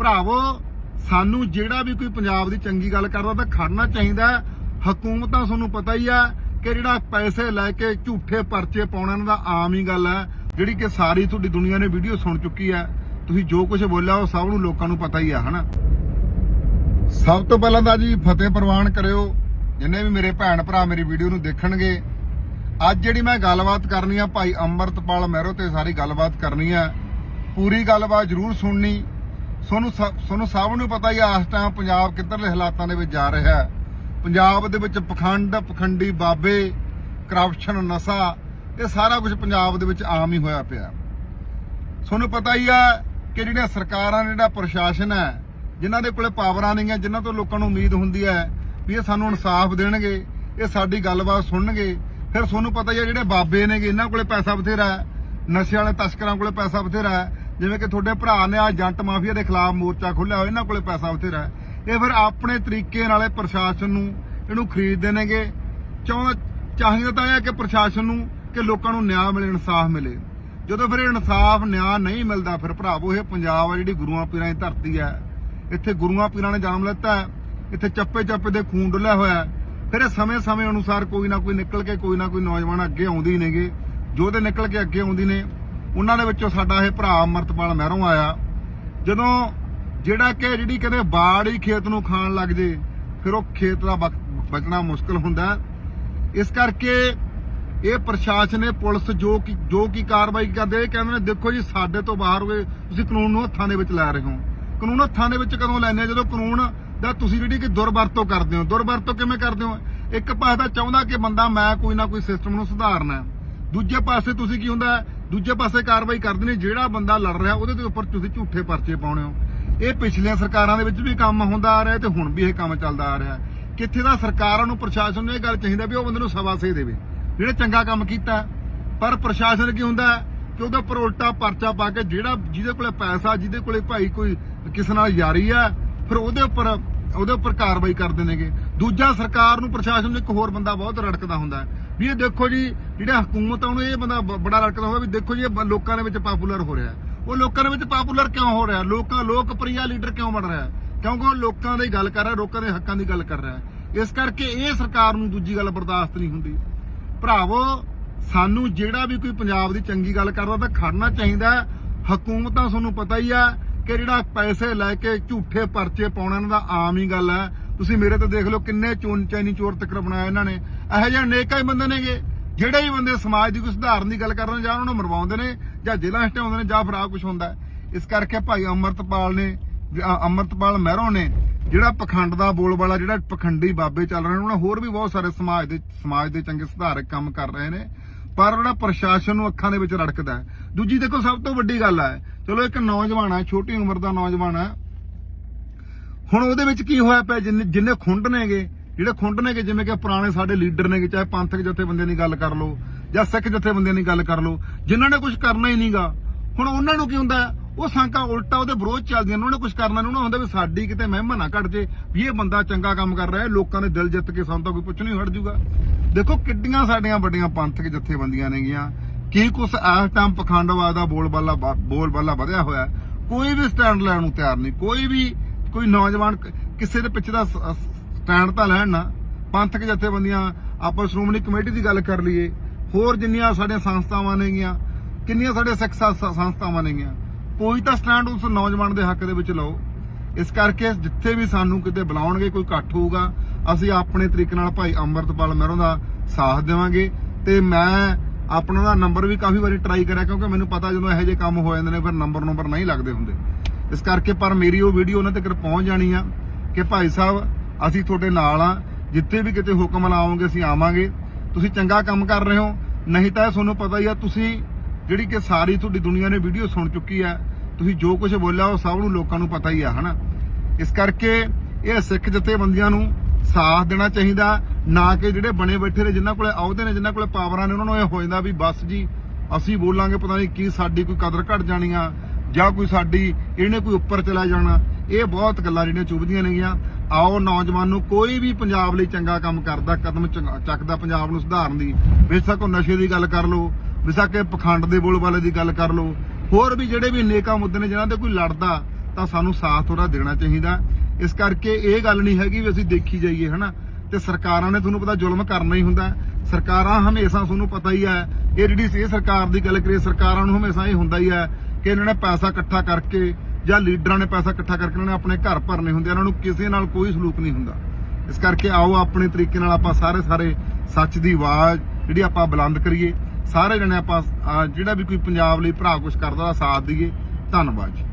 ਭਰਾਵੋ, ਸਾਨੂੰ ਜਿਹੜਾ ਵੀ ਕੋਈ ਪੰਜਾਬ ਦੀ ਚੰਗੀ ਗੱਲ ਕਰਦਾ ਤਾਂ ਖੜਨਾ ਚਾਹੀਦਾ ਹਕੂਮਤਾਂ ਤੁਹਾਨੂੰ ਪਤਾ ਹੀ ਆ ਕਿ ਜਿਹੜਾ ਪੈਸੇ ਲੈ ਕੇ ਝੂਠੇ ਪਰਚੇ ਪਾਉਣਾ ਇਹਨਾਂ ਦਾ ਆਮ ਹੀ ਗੱਲ ਹੈ। ਜਿਹੜੀ ਕਿ ਸਾਰੀ ਤੁਹਾਡੀ ਦੁਨੀਆ ਨੇ ਵੀਡੀਓ ਸੁਣ ਚੁੱਕੀ ਹੈ। ਤੁਸੀਂ ਜੋ ਕੁਝ ਬੋਲਿਆ ਉਹ ਸਭ ਨੂੰ ਲੋਕਾਂ ਨੂੰ ਪਤਾ ਹੀ ਆ, ਹਨਾ? ਸਭ ਤੋਂ ਪਹਿਲਾਂ ਤਾਂ ਜੀ ਫਤਿਹ ਪ੍ਰਵਾਨ ਕਰਿਓ। ਜਿੰਨੇ ਵੀ ਮੇਰੇ ਭੈਣ ਭਰਾ ਮੇਰੀ ਵੀਡੀਓ ਨੂੰ ਦੇਖਣਗੇ, ਅੱਜ ਜਿਹੜੀ ਮੈਂ ਗੱਲਬਾਤ ਕਰਨੀ ਆ, ਭਾਈ ਅੰਮ੍ਰਿਤਪਾਲ ਮਹਿਰੋ ਤੇ ਸਾਰੀ ਗੱਲਬਾਤ ਕਰਨੀ ਆ, ਪੂਰੀ ਗੱਲਬਾਤ ਜ਼ਰੂਰ ਸੁਣਨੀ। ਤੁਹਾਨੂੰ ਸ- ਤੁਹਾਨੂੰ ਸਭ ਨੂੰ ਪਤਾ ਹੀ ਆ, ਇਸ ਟਾਈਮ ਪੰਜਾਬ ਕਿੱਧਰਲੇ ਹਾਲਾਤਾਂ ਦੇ ਵਿੱਚ ਜਾ ਰਿਹਾ ਹੈ। ਪੰਜਾਬ ਦੇ ਵਿੱਚ ਪਖੰਡ, ਪਖੰਡੀ ਬਾਬੇ ਕਰਪਸ਼ਨ ਨਸ਼ਾ, ਇਹ ਸਾਰਾ ਕੁਝ ਪੰਜਾਬ ਦੇ ਵਿੱਚ ਆਮ ਹੀ ਹੋਇਆ ਪਿਆ। ਤੁਹਾਨੂੰ ਪਤਾ ਹੀ ਆ ਕਿ ਜਿਹੜੀਆਂ ਸਰਕਾਰਾਂ ਜਿਹੜਾ ਪ੍ਰਸ਼ਾਸਨ ਹੈ, ਜਿਨ੍ਹਾਂ ਦੇ ਕੋਲੇ ਪਾਵਰਾਂ ਨਹੀਂ ਹੈ, ਜਿਨ੍ਹਾਂ ਤੋਂ ਲੋਕਾਂ ਨੂੰ ਉਮੀਦ ਹੁੰਦੀ ਹੈ ਵੀ ਇਹ ਸਾਨੂੰ ਇਨਸਾਫ ਦੇਣਗੇ, ਇਹ ਸਾਡੀ ਗੱਲਬਾਤ ਸੁਣਨਗੇ, ਫਿਰ ਤੁਹਾਨੂੰ ਪਤਾ ਹੀ ਆ ਜਿਹੜੇ ਬਾਬੇ ਨੇਗੇ, ਇਹਨਾਂ ਕੋਲੇ ਪੈਸਾ ਬਥੇਰਾ ਨਸ਼ੇ ਵਾਲੇ ਤਸਕਰਾਂ ਕੋਲੇ ਪੈਸਾ ਬਥੇਰਾ ਹੈ ਜਿਵੇਂ ਕਿ ਤੁਹਾਡੇ ਭਰਾ ਨੇ ਆ ਜੰਟ ਮਾਫੀਆ ਦੇ ਖਿਲਾਫ ਮੋਰਚਾ ਖੋਲ੍ਹਿਆ ਹੋਇਆ, ਇਹਨਾਂ ਕੋਲੇ ਪੈਸਾ ਬਥੇਰਾ ਹੈ ਇਹ ਫਿਰ ਆਪਣੇ ਤਰੀਕੇ ਨਾਲੇ ਪ੍ਰਸ਼ਾਸਨ ਨੂੰ ਇਹਨੂੰ ਖਰੀਦਦੇ ਨੇਗੇ ਚਾਹੁੰਦਾ ਚਾਹੀਦਾ ਤਾਂ ਇਹ ਹੈ ਕਿ ਪ੍ਰਸ਼ਾਸਨ ਨੂੰ ਕਿ ਲੋਕਾਂ ਨੂੰ ਨਿਆਂ ਮਿਲੇ, ਇਨਸਾਫ ਮਿਲੇ। ਜਦੋਂ ਫਿਰ ਇਹ ਇਨਸਾਫ, ਨਿਆਂ ਨਹੀਂ ਮਿਲਦਾ, ਫਿਰ ਭਰਾਵੋ, ਇਹ ਪੰਜਾਬ ਆ ਜਿਹੜੀ ਗੁਰੂਆਂ ਪੀਰਾਂ ਦੀ ਧਰਤੀ ਹੈ। ਇੱਥੇ ਗੁਰੂਆਂ ਪੀਰਾਂ ਨੇ ਜਨਮ ਲਿੱਤਾ ਇੱਥੇ ਚੱਪੇ ਚੱਪੇ ਦੇ ਖੂਨ ਡੁੱਲਿਆ ਹੋਇਆ ਫਿਰ ਇਹ ਸਮੇਂ-ਸਮੇਂ ਅਨੁਸਾਰ ਕੋਈ ਨਾ ਕੋਈ ਨਿਕਲ ਕੇ, ਕੋਈ ਨਾ ਕੋਈ ਨੌਜਵਾਨ ਅੱਗੇ ਆਉਂਦੀ ਨੇਗੇ। ਜੋ ਦੇ ਨਿਕਲ ਕੇ ਅੱਗੇ ਆਉਂਦੀ ਨੇ ਉਹਨਾਂ ਦੇ ਵਿੱਚੋਂ ਸਾਡਾ ਇਹ ਭਰਾ ਅਮਰਤਪਾਲ ਮਹਿਰੋਂ ਆਇਆ। ਜਦੋਂ ਜਿਹੜਾ ਕਿ ਜਿਹੜੀ ਕਹਿੰਦੇ ਬਾੜ ਹੀ ਖੇਤ ਨੂੰ ਖਾਣ ਲੱਗ ਜੇ, ਫਿਰ ਉਹ ਖੇਤ ਦਾ ਬਚ- ਬਚਣਾ ਮੁਸ਼ਕਲ ਹੁੰਦਾ। ਇਸ ਕਰਕੇ ਇਹ ਪ੍ਰਸ਼ਾਸਨ ਨੇ ਪੁਲਿਸ ਜੋ ਕਿ, ਜੋ ਕੀ ਕਾਰਵਾਈ ਕਰਦੇ ਕਹਿੰਦੇ ਨੇ, ਦੇਖੋ ਜੀ, ਸਾਡੇ ਤੋਂ ਬਾਹਰ ਹੋਏ, ਤੁਸੀਂ ਕਾਨੂੰਨ ਨੂੰ ਹੱਥਾਂ ਦੇ ਵਿੱਚ ਲੈ ਰਹੇ ਹੋ। ਕਾਨੂੰਨ ਹੱਥਾਂ ਦੇ ਵਿੱਚ ਕਦੋਂ ਲੈਣੇ ਜਦੋਂ ਕਾਨੂੰਨ ਦਾ ਤੁਸੀਂ ਜਿਹੜੀ ਕਿ ਦੁਰਵਰਤੋਂ ਕਰਦੇ ਹੋ। ਦੁਰਵਰਤੋਂ ਕਿਵੇਂ ਕਰਦੇ ਹੋ? ਇੱਕ ਪਾਸੇ ਤਾਂ ਚਾਹੁੰਦਾ ਕਿ ਬੰਦਾ, ਮੈਂ ਕੋਈ ਨਾ ਕੋਈ ਸਿਸਟਮ ਨੂੰ ਸੁਧਾਰਨਾ। ਦੂਜੇ ਪਾਸੇ ਤੁਸੀਂ ਕੀ ਹੁੰਦਾ? ਦੂਜੇ ਪਾਸੇ ਕਾਰਵਾਈ ਕਰਦੇ ਨੇ, ਜਿਹੜਾ ਬੰਦਾ ਲੜ ਰਿਹਾ ਉਹਦੇ ਦੇ ਉੱਪਰ ਤੁਸੀਂ ਝੂਠੇ ਪਰਚੇ ਪਾਉਣੇ ਹੋ। ਇਹ ਪਿਛਲੀਆਂ ਸਰਕਾਰਾਂ ਦੇ ਵਿੱਚ ਵੀ ਕੰਮ ਹੁੰਦਾ ਆ ਰਿਹਾ ਤੇ ਹੁਣ ਵੀ ਇਹ ਕੰਮ ਚੱਲਦਾ ਆ ਰਿਹਾ। ਕਿੱਥੇ ਦਾ ਸਰਕਾਰਾਂ ਨੂੰ ਪ੍ਰਸ਼ਾਸਨ ਨੂੰ ਇਹ ਗੱਲ ਚਾਹੀਦਾ ਵੀ ਉਹ ਬੰਦੇ ਨੂੰ ਸਵਾ ਸੇ ਦੇਵੇ। ਜਿਹੜੇ ਚੰਗਾ ਕੰਮ ਕੀਤਾ, ਪਰ ਪ੍ਰਸ਼ਾਸਨ ਕੀ ਹੁੰਦਾ, ਕਿ ਉਹਦੇ ਉੱਪਰ ਉਲਟਾ ਪਰਚਾ ਪਾ ਕੇ ਜਿਹੜਾ ਜਿਹਦੇ ਕੋਲੇ ਪੈਸਾ, ਜਿਹਦੇ ਕੋਲੇ ਭਾਈ ਕੋਈ ਕਿਸੇ ਨਾਲ ਯਾਰੀ ਆ, ਫਿਰ ਉਹਦੇ ਉੱਪਰ ਉਹਦੇ ਉੱਪਰ ਕਾਰਵਾਈ ਕਰਦੇ ਨੇਗੇ। ਦੂਜਾ ਸਰਕਾਰ ਨੂੰ ਪ੍ਰਸ਼ਾਸਨ ਨੂੰ ਇੱਕ ਹੋਰ ਬੰਦਾ ਬਹੁਤ ਰੜਕਦਾ ਹੁੰਦਾ। ਵੀ ਇਹ ਦੇਖੋ ਜੀ, ਜਿਹੜਾ ਹਕੂਮਤ ਆ, ਉਹਨੂੰ ਇਹ ਬੰਦਾ ਬੜਾ ਰੜਕਦਾ ਹੋਵੇ ਵੀ ਦੇਖੋ ਜੀ, ਇਹ ਲੋਕਾਂ ਦੇ ਵਿੱਚ ਪਪੂਲਰ ਹੋ ਰਿਹਾ। ਉਹ ਲੋਕਾਂ ਦੇ ਵਿੱਚ ਪਪੂਲਰ ਕਿਉਂ ਹੋ ਰਿਹਾ? ਲੋਕਾਂ, ਲੋਕਪ੍ਰਿਆ ਲੀਡਰ ਕਿਉਂ ਬਣ ਰਿਹਾ? ਕਿਉਂਕਿ ਉਹ ਲੋਕਾਂ ਦੀ ਗੱਲ ਕਰ ਰਿਹਾ, ਲੋਕਾਂ ਦੇ ਹੱਕਾਂ ਦੀ ਗੱਲ ਕਰ ਰਿਹਾ? ਇਸ ਕਰਕੇ ਇਹ ਸਰਕਾਰ ਨੂੰ ਦੂਜੀ ਗੱਲ ਬਰਦਾਸ਼ਤ ਨਹੀਂ ਹੁੰਦੀ। ਭਰਾਵੋ, ਸਾਨੂੰ ਜਿਹੜਾ ਵੀ ਕੋਈ ਪੰਜਾਬ ਦੀ ਚੰਗੀ ਗੱਲ ਕਰਦਾ, ਤਾਂ ਖੜਨਾ ਚਾਹੀਦਾ ਹਕੂਮਤਾਂ ਤੁਹਾਨੂੰ ਪਤਾ ਹੀ ਆ ਕਿ ਜਿਹੜਾ ਪੈਸੇ ਲੈ ਕੇ ਝੂਠੇ ਪਰਚੇ ਪਾਉਣਾ ਇਹਨਾਂ ਦਾ ਆਮ ਹੀ ਗੱਲ ਹੈ। ਤੁਸੀਂ ਮੇਰੇ ਤੇ ਦੇਖ ਲਓ ਕਿੰਨੇ ਚੋਨ ਚੈਨੀ ਚੋਰ ਤੱਕਰ ਬਣਾਇਆ ਇਹਨਾਂ ਨੇ। ਇਹੋ ਜਿਹੇ ਨੇਕਾਂ ਹੀ ਬੰਦੇ ਨੇਗੇ, ਜਿਹੜੇ ਵੀ ਬੰਦੇ ਸਮਾਜ ਦੀ ਕੋਈ ਸੁਧਾਰਨ ਦੀ ਗੱਲ ਕਰਨ ਜਾਂ ਉਹਨਾਂ ਨੂੰ ਮਰਵਾਉਂਦੇ ਨੇ ਜਾਂ ਜੇਲ੍ਹਾਂ ਹਟਾਉਂਦੇ ਨੇ ਜਾਂ ਫਿਰ ਆ ਕੁਝ ਹੁੰਦਾ ਇਸ ਕਰਕੇ ਭਾਈ ਅਮਰਤਪਾਲ ਨੇ ਅ- ਅਮਰਤਪਾਲ ਮਹਿਰੋਂ ਨੇ, ਜਿਹੜਾ ਪਖੰਡ ਦਾ ਬੋਲਬਾਲਾ ਜਿਹੜਾ ਪਖੰਡੀ ਬਾਬੇ ਚੱਲ ਰਹੇ ਨੇ, ਉਹਨਾਂ ਹੋਰ ਵੀ ਬਹੁਤ ਸਾਰੇ ਸਮਾਜ ਦੇ ਸਮਾਜ ਦੇ ਚੰਗੇ ਸੁਧਾਰਕ ਕੰਮ ਕਰ ਰਹੇ ਨੇ। ਪਰ ਜਿਹੜਾ ਪ੍ਰਸ਼ਾਸਨ ਨੂੰ ਅੱਖਾਂ ਦੇ ਵਿੱਚ ਰੜਕਦਾ ਹੈ। ਦੂਜੀ ਦੇਖੋ, ਸਭ ਤੋਂ ਵੱਡੀ ਗੱਲ ਹੈ, ਚਲੋ ਇੱਕ ਨੌਜਵਾਨ ਹੈ, ਛੋਟੀ ਉਮਰ ਦਾ ਨੌਜਵਾਨ ਹੈ। ਹੁਣ ਉਹਦੇ ਵਿੱਚ ਕੀ ਹੋਇਆ ਪਿਆ? ਜਿੰਨੇ ਜਿੰਨੇ ਖੁੰਡ ਨੇਗੇ ਜਿਹੜੇ ਖੁੰਡ ਨੇਗੇ ਜਿਵੇਂ ਕਿ ਪੁਰਾਣੇ ਸਾਡੇ ਲੀਡਰ ਨੇਗੇ ਚਾਹੇ ਪੰਥਕ ਜਥੇਬੰਦੀਆਂ ਦੀ ਗੱਲ ਕਰ ਲਓ ਜਾਂ ਸਿੱਖ ਜਥੇਬੰਦੀਆਂ ਦੀ ਗੱਲ ਕਰ ਲਓ, ਜਿਨ੍ਹਾਂ ਨੇ ਕੁਝ ਕਰਨਾ ਹੀ ਨਹੀਂਗਾ। ਹੁਣ ਉਹਨਾਂ ਨੂੰ ਕੀ ਹੁੰਦਾ ਉਹ ਸੰਕਾਂ ਉਲਟਾ ਉਹਦੇ ਵਿਰੋਧ ਚੱਲਦੀਆਂ ਨੇ, ਉਹਨਾਂ ਨੇ ਕੁਝ ਕਰਨਾ ਨਹੀਂ, ਉਹਨਾਂ ਹੁੰਦਾ ਵੀ ਸਾਡੀ ਕਿਤੇ ਮਹਿਮਾ ਨਾ ਘਟ ਜੇ, ਵੀ ਇਹ ਬੰਦਾ ਚੰਗਾ ਕੰਮ ਕਰ ਰਿਹਾ ਹੈ, ਲੋਕਾਂ ਦੇ ਦਿਲ ਜਿੱਤ ਕੇ ਸਾਨੂੰ ਤਾਂ ਕੋਈ ਪੁੱਛ ਨਹੀਂ ਹਟ ਜੂਗਾ। ਦੇਖੋ ਕਿੱਡੀਆਂ ਸਾਡੀਆਂ ਵੱਡੀਆਂ ਪੰਥਕ ਜਥੇਬੰਦੀਆਂ ਨੇਗੀਆਂ। ਕੀ ਕੁਛ ਇਸ ਟਾਈਮ ਪਖੰਡਵਾਦ ਦਾ ਬੋਲਬਾਲਾ ਬੋਲਬਾਲਾ ਵਧਿਆ ਹੋਇਆ ਕੋਈ ਵੀ ਸਟੈਂਡ ਲੈਣ ਨੂੰ ਤਿਆਰ ਨਹੀਂ। ਕੋਈ ਵੀ, ਕੋਈ ਨੌਜਵਾਨ ਕਿਸੇ ਦੇ ਪਿੱਛੇ ਦਾ ਸਟੈਂਡ ਤਾਂ ਲੈਣ ਨਾ ਪੰਥਕ ਜਥੇਬੰਦੀਆਂ ਆਪਾਂ ਸ਼੍ਰੋਮਣੀ ਕਮੇਟੀ ਦੀ ਗੱਲ ਕਰ ਲਈਏ, ਹੋਰ ਜਿੰਨੀਆਂ ਸਾਡੀਆਂ ਸੰਸਥਾਵਾਂ ਨੇਗੀਆਂ, ਕਿੰਨੀਆਂ ਸਾਡੇ ਸਿੱਖ ਸੰਸਥਾਵਾਂ ਨੇਗੀਆਂ, ਕੋਈ ਤਾਂ ਸਟੈਂਡ ਉਸ ਨੌਜਵਾਨ ਦੇ ਹੱਕ ਦੇ ਵਿੱਚ ਲਓ। ਇਸ ਕਰਕੇ ਜਿੱਥੇ ਵੀ ਸਾਨੂੰ ਕਿਤੇ ਬੁਲਾਉਣਗੇ, ਕੋਈ ਇਕੱਠ ਹੋਊਗਾ, ਅਸੀਂ ਆਪਣੇ ਤਰੀਕੇ ਨਾਲ ਭਾਈ ਅੰਮ੍ਰਿਤਪਾਲ ਮਹਿਰੋਂ ਦਾ ਸਾਥ ਦੇਵਾਂਗੇ ਤੇ ਮੈਂ ਆਪਣਾ ਦਾ ਨੰਬਰ ਵੀ ਕਾਫੀ ਵਾਰੀ ਟਰਾਈ ਕਰਿਆ, ਕਿਉਂਕਿ ਮੈਨੂੰ ਪਤਾ ਜਦੋਂ ਇਹੋ ਜਿਹੇ ਕੰਮ ਹੋ ਜਾਂਦੇ ਨੇ, ਫਿਰ ਨੰਬਰ ਨੰਬਰ ਨਹੀਂ ਲੱਗਦੇ ਹੁੰਦੇ। ਇਸ ਕਰਕੇ ਪਰ ਮੇਰੀ ਉਹ ਵੀਡੀਓ ਉਹਨਾਂ ਤੱਕ ਪਹੁੰਚ ਜਾਣੀ ਆ ਕਿ ਭਾਈ ਸਾਹਿਬ ਅਸੀਂ ਤੁਹਾਡੇ ਨਾਲ ਆ ਜਿੱਥੇ ਵੀ ਕਿਤੇ ਹੁਕਮ ਲਾਓਗੇ ਅਸੀਂ ਆਵਾਂਗੇ। ਤੁਸੀਂ ਚੰਗਾ ਕੰਮ ਕਰ ਰਹੇ ਹੋ। ਨਹੀਂ ਤਾਂ ਇਹ ਤੁਹਾਨੂੰ ਪਤਾ ਹੀ ਆ, ਤੁਸੀਂ ਜਿਹੜੀ ਕਿ ਸਾਰੀ ਤੁਹਾਡੀ ਦੁਨੀਆ ਨੇ ਵੀਡੀਓ ਸੁਣ ਚੁੱਕੀ ਹੈ, ਤੁਸੀਂ ਜੋ ਕੁਝ ਬੋਲਿਆ, ਉਹ ਸਭ ਨੂੰ ਲੋਕਾਂ ਨੂੰ ਪਤਾ ਹੀ ਆ, ਹਨਾ? ਇਸ ਕਰਕੇ ਇਹ ਸਿੱਖ ਜਥੇਬੰਦੀਆਂ ਨੂੰ ਸਾਥ ਦੇਣਾ ਚਾਹੀਦਾ, ਨਾ ਕਿ ਜਿਹੜੇ ਬਣੇ ਬੈਠੇ ਨੇ, ਜਿਨ੍ਹਾਂ ਕੋਲੇ ਅਹੁਦੇ ਨੇ, ਜਿਨ੍ਹਾਂ ਕੋਲੇ ਪਾਵਰਾਂ ਨੇ, ਉਹਨਾਂ ਨੂੰ ਇਹ ਹੋ ਜਾਂਦਾ ਵੀ ਬਸ ਜੀ, ਅਸੀਂ ਬੋਲਾਂਗੇ, ਪਤਾ ਨਹੀਂ ਕੀ ਸਾਡੀ ਕੋਈ ਕਦਰ ਘਟ ਜਾਣੀ ਆ, ਜਾਂ ਕੋਈ ਸਾਡੀ, ਇਹਨੇ ਕੋਈ ਉੱਪਰ ਚਲਾ ਜਾਣਾ। ਇਹ ਬਹੁਤ ਗੱਲਾਂ ਜਿਹੜੀਆਂ ਚੁਭਦੀਆਂ ਨੇਗੀਆਂ। ਆਓ ਨੌਜਵਾਨ ਨੂੰ ਕੋਈ ਵੀ ਪੰਜਾਬ ਲਈ ਚੰਗਾ ਕੰਮ ਕਰਦਾ, ਕਦਮ ਚੰਗਾ- ਚੱਕਦਾ ਪੰਜਾਬ ਨੂੰ ਸੁਧਾਰਨ ਦੀ। ਬੇਸ਼ੱਕ ਉਹ ਨਸ਼ੇ ਦੀ ਗੱਲ ਕਰ ਲਓ, ਬੇਸ਼ੱਕ ਇਹ ਪਖੰਡ ਦੇ ਬੋਲ ਵਾਲੇ ਦੀ ਗੱਲ ਕਰ ਲਓ। ਹੋਰ ਵੀ ਜਿਹੜੇ ਵੀ ਨੇਕਾਂ ਮੁੱਦੇ ਨੇ ਜਿਨ੍ਹਾਂ ਤੇ ਕੋਈ ਲੜਦਾ, ਤਾਂ ਸਾਨੂੰ ਸਾਥ ਉਹਦਾ ਦੇਣਾ ਚਾਹੀਦਾ। ਇਸ ਕਰਕੇ ਇਹ ਗੱਲ ਨਹੀਂ ਹੈਗੀ ਵੀ ਅਸੀਂ ਦੇਖੀ ਜਾਈਏ, ਹਨਾ? ਤੇ ਸਰਕਾਰਾਂ ਨੇ ਤੁਹਾਨੂੰ ਪਤਾ ਜ਼ੁਲਮ ਕਰਨਾ ਹੀ ਹੁੰਦਾ। ਸਰਕਾਰਾਂ ਹਮੇਸ਼ਾ ਤੁਹਾਨੂੰ ਪਤਾ ਹੀ ਹੈ, ਇਹ ਜਿਹੜੀ ਇਹ ਸਰਕਾਰ ਦੀ ਗੱਲ ਕਰੀਏ, ਸਰਕਾਰਾਂ ਨੂੰ ਹਮੇਸ਼ਾ ਇਹ ਹੁੰਦਾ ਹੀ ਹੈ ਕਿ ਇਹਨਾਂ ਨੇ ਪੈਸਾ ਇਕੱਠਾ ਕਰਕੇ ਜਾਂ ਲੀਡਰਾਂ ਨੇ ਪੈਸਾ ਇਕੱਠਾ ਕਰਕੇ ਉਹਨਾਂ ਨੇ ਆਪਣੇ ਘਰ ਭਰਨੇ ਹੁੰਦੇ ਆ, ਇਹਨਾਂ ਨੂੰ ਕਿਸੇ ਨਾਲ ਕੋਈ ਸਲੂਕ ਨਹੀਂ ਹੁੰਦਾ। ਇਸ ਕਰਕੇ ਆਓ ਆਪਣੇ ਤਰੀਕੇ ਨਾਲ ਆਪਾਂ ਸਾਰੇ ਸਾਰੇ ਸੱਚ ਦੀ ਆਵਾਜ਼ ਜਿਹੜੀ ਆਪਾਂ ਬੁਲੰਦ ਕਰੀਏ। ਸਾਰੇ ਜਣੇ ਆਪਾਂ ਜਿਹੜਾ ਵੀ ਕੋਈ ਪੰਜਾਬ ਲਈ ਭਰਾ ਕੁਝ ਕਰਦਾ ਉਹਦਾ ਸਾਥ ਦਈਏ। ਧੰਨਵਾਦ ਜੀ।